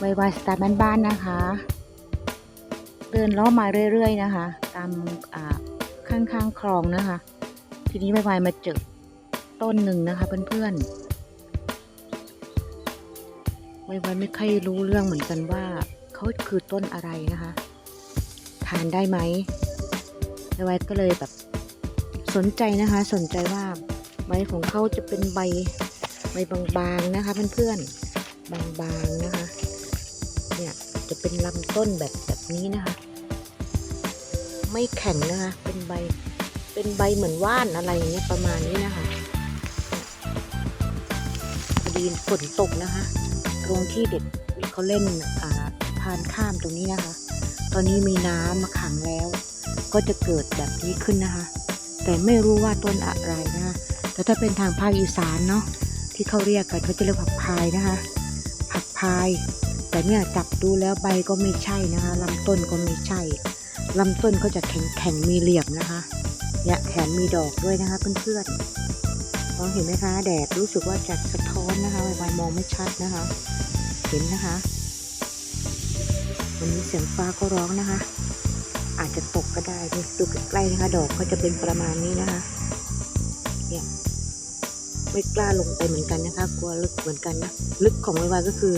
ไวไวสไตล์บ้านๆนะคะ เดินล้อมาเรื่อยๆนะคะ ตามข้างๆคลองนะคะ ทีนี้ไวไวมาเจอต้นหนึ่งนะคะเพื่อนๆไวไวไม่ค่อยรู้เรื่องเหมือนกันว่าเขาคือต้นอะไรนะคะ ทานได้ไหมไวไวก็เลยแบบสนใจนะคะ สนใจว่าใบของเขาจะเป็นใบใบบางๆนะคะเพื่อนๆบางๆนะคะ เนี่ยจะเป็นลำต้นแบบแบบนี้นะคะ ไม่แข็งนะคะ เป็นใบ เป็นใบเหมือนว่านอะไรอย่างเงี้ยประมาณนี้นะคะพอดีฝนตกนะคะ ตรงที่เด็กเขาเล่นอ่าพานข้ามตรงนี้นะคะ ตอนนี้มีน้ำมาขังแล้ว ก็จะเกิดแบบนี้ขึ้นนะคะ แต่ไม่รู้ว่าต้นอะไรนะคะแต่ถ้าเป็นทางภาคอีสานเนาะที่เขาเรียกกันเขาจะเรียกผักพายนะคะ ผักพาย แต่เนี่ยจับดูแล้วใบก็ไม่ใช่นะคะลำต้นก็ไม่ใช่ลำต้นก็จะแข็งแข็งมีเหลี่ยมนะคะเนี่ยแถมมีดอกด้วยนะคะเพื่อนๆมองเห็นไหมคะ แดดรู้สึกว่าจะสะท้อนนะคะไวๆมองไม่ชัดนะคะ เห็นนะคะ วันนี้เสียงฟ้าก็ร้องนะคะ อาจจะตกก็ได้นี่ดูใกล้ๆนะคะ ดอกก็จะเป็นประมาณนี้นะคะเนี่ยไม่กล้าลงไปเหมือนกันนะคะ กลัวลึกเหมือนกันนะ ลึกของไวๆก็คือ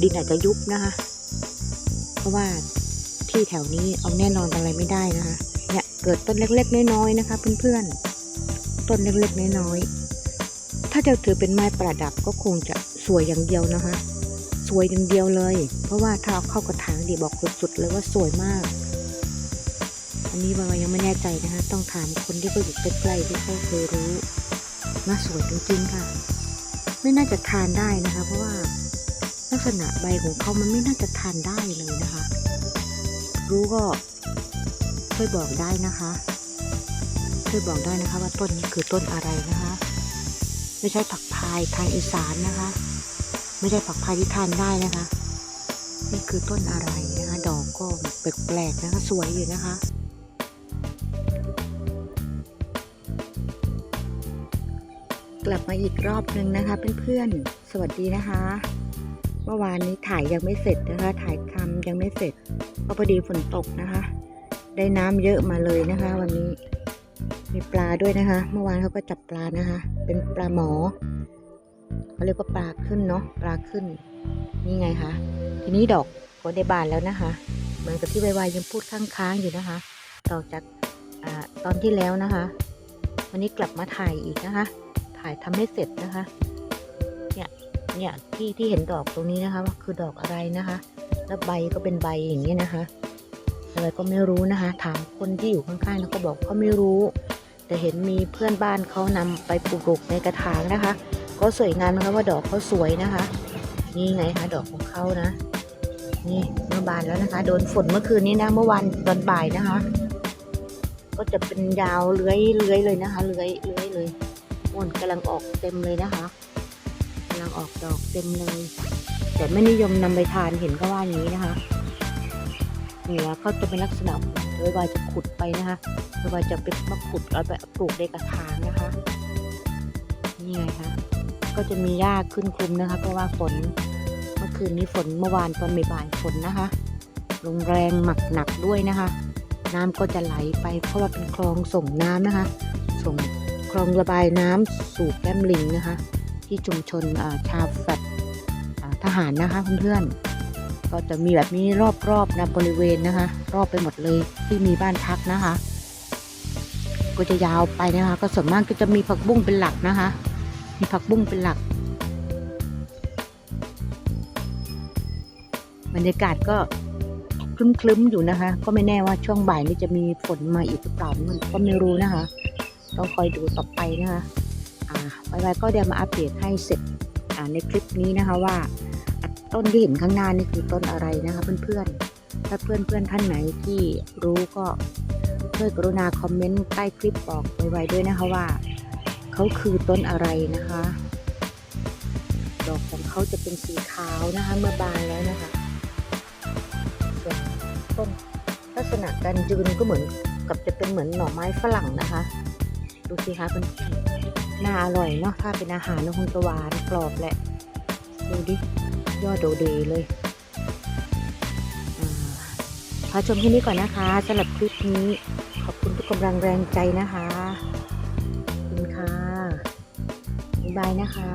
ดินอาจจะยุบนะคะ เพราะว่าที่แถวนี้เอาแน่นอนอะไรไม่ได้นะคะ เนี่ยเกิดต้นเล็กๆ น้อยๆนะคะ เพื่อนๆ ต้นเล็กๆ น้อยๆ ถ้าจะถือเป็นไม้ประดับก็คงจะสวยอย่างเดียวนะคะ สวยอย่างเดียวเลย เพราะว่าถ้าเอาเข้ากระถางดีบอกสุดๆเลยว่าสวยมาก อันนี้วางยังไม่แน่ใจนะคะ ต้องถามคนที่เขาอยู่ใกล้ๆที่เขาเคยรู้น่าสวยจริงๆค่ะ ไม่น่าจะทานได้นะคะ เพราะว่าลักษณะใบของเขามันไม่น่าจะทานได้เลยนะคะ รู้ก็ช่วยบอกได้นะคะ ช่วยบอกได้นะคะ ว่าต้นนี้คือต้นอะไรนะคะ ไม่ใช่ผักพายทางอีสานนะคะ ไม่ใช่ผักพายที่ทานได้นะคะ นี่คือต้นอะไรนะคะ ดอกก็แปลกๆนะคะ สวยอยู่นะคะ กลับมาอีกรอบหนึ่งนะคะเพื่อนๆ สวัสดีนะคะ เมื่อวานนี้ถ่ายยังไม่เสร็จนะคะ ถ่ายทำยังไม่เสร็จเพราะพอดีฝนตกนะคะ ได้น้ำเยอะมาเลยนะคะ วันนี้ มีปลาด้วยนะคะ เมื่อวานเขาก็จับปลานะคะ เป็นปลาหมอเขาเรียกว่าปลาขึ้นเนาะปลาขึ้น นี่ไงคะทีนี้ดอกก็ได้บานแล้วนะคะเหมือนกับที่ใบวายยังพูดค้างๆอยู่นะคะ ต่อจากอตอนที่แล้วนะคะ วันนี้กลับมาถ่ายอีกนะคะ ถ่ายทำให้เสร็จนะคะ เนี่ย เนี่ยที่ที่เห็นดอกตรงนี้นะคะว่าคือดอกอะไรนะคะ แล้วใบก็เป็นใบอย่างนี้นะคะ อะไรก็ไม่รู้นะคะ ถามคนที่อยู่ข้างๆแล้วก็บอกเขาไม่รู้ แต่เห็นมีเพื่อนบ้านเขานำไปปลูกในกระถางนะคะ ก็สวยงามนะคะว่าดอกเขาสวยนะคะ นี่ไงคะดอกของเขานะ นี่เมื่อบานแล้วนะคะ โดนฝนเมื่อคืนนี้นะเมื่อวานตอนบ่ายนะคะ ก็จะเป็นยาวเลื้อยเลื้อยเลยนะคะ เลื้อยเลื้อยเลย ม่วนกำลังออกเต็มเลยนะคะกำลังออกดอกเต็มเลย แต่ไม่นิยมนำไปทานเห็นก็ว่าอย่างนี้นะคะหัวเขาจะเป็นลักษณะโดยว่าจะขุดไปนะคะโดยว่าจะเป็นมาขุดเอาไปปลูกในกระถางนะคะ นี่ไงคะ ก็จะมีหญ้าขึ้นคลุมนะคะ เพราะว่าฝน เมื่อคืนนี้ฝนเมื่อวานตอนบ่ายฝนนะคะ ลงแรงหมักหนักด้วยนะคะ น้ำก็จะไหลไปเพราะว่าเป็นคลองส่งน้ำนะคะ ส่ง คลองระบายน้ำสู่แก้มลิงนะคะ ที่ชุมชนชาวแฟลตอ่าทหารนะคะเพื่อนๆก็จะมีแบบนี้รอบๆนะบริเวณนะคะ รอบไปหมดเลยที่มีบ้านพักนะคะ ก็จะยาวไปนะคะ ก็ส่วนมากก็จะมีผักบุ้งเป็นหลักนะคะ มีผักบุ้งเป็นหลักบรรยากาศก็คลึ้มๆอยู่นะคะ ก็ไม่แน่ว่าช่วงบ่ายนี้จะมีฝนมาอีกหรือเปล่ามันก็ไม่รู้นะคะ ต้องคอยดูต่อไปนะคะอ่าไว้ๆก็เดี๋ยวมาอัปเดตให้เสร็จอ่าในคลิปนี้นะคะว่า ต้นที่เห็นข้างหน้านี่คือต้นอะไรนะคะเพื่อนๆ ถ้าเพื่อนๆท่านไหนที่รู้ก็ช่วยกรุณาคอมเมนต์ใต้คลิปบอกไวๆด้วยนะคะว่าเขาคือต้นอะไรนะคะ ดอกของเขาจะเป็นสีขาวนะคะเมื่อบานแล้วนะคะส่วนต้นลักษณะการยืนก็เหมือนกับจะเป็นเหมือนหน่อไม้ฝรั่งนะคะ ดูสิคะเพื่อนน่าอร่อยเนาะถ้าเป็นอาหารก็คงจะหวานกรอบแหละ ดูดิ ยอดโดเดเลยอ่าพาชมที่นี้ก่อนนะคะสำหรับคลิปนี้ ขอบคุณทุกกำลังแรงใจนะคะ ขอบคุณค่ะบ๊ายบายนะคะ